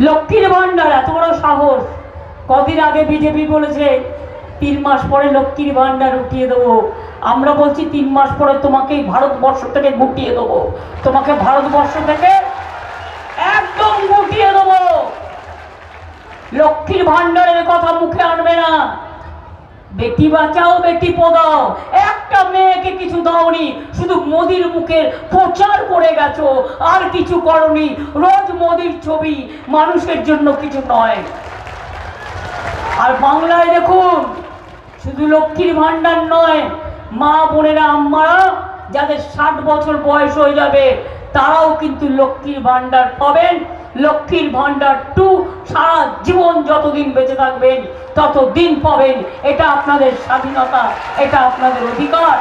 লক্ষ্মীর ভান্ডার এত বড় সাহস। কদিন আগে বিজেপি বলেছে, তিন মাস পরে লক্ষ্মীর ভান্ডার উঠিয়ে দেবো। আমরা বলছি, তিন মাস পরে তোমাকে ভারতবর্ষ থেকে গুটিয়ে দেবো। তোমাকে ভারতবর্ষ থেকে একদম গুটিয়ে দেবো। লক্ষ্মীর ভান্ডারের কথা মুখে আনবে না। বেটি বাঁচাও, বেটি পদাও। মেয়েকে কিছু দাওনি, শুধু মোদির মুখের প্রচার করে গেছো, আর কিছু করনি। রোজ মোদির ছবি, মানুষের জন্য কিছু নয়। আর বাংলায় দেখুন, শুধু লক্ষ্মীর ভান্ডার নয়, মা বোনেরা, আম্মারা যাদের ষাট বছর বয়স হয়ে যাবে, তারাও কিন্তু লক্ষ্মীর ভান্ডার পাবেন। লক্ষ্মীর ভান্ডার টু সারা জীবন যতদিন বেঁচে থাকবেন, ততদিন পাবেন। এটা আপনাদের স্বাধীনতা, এটা আপনাদের অধিকার।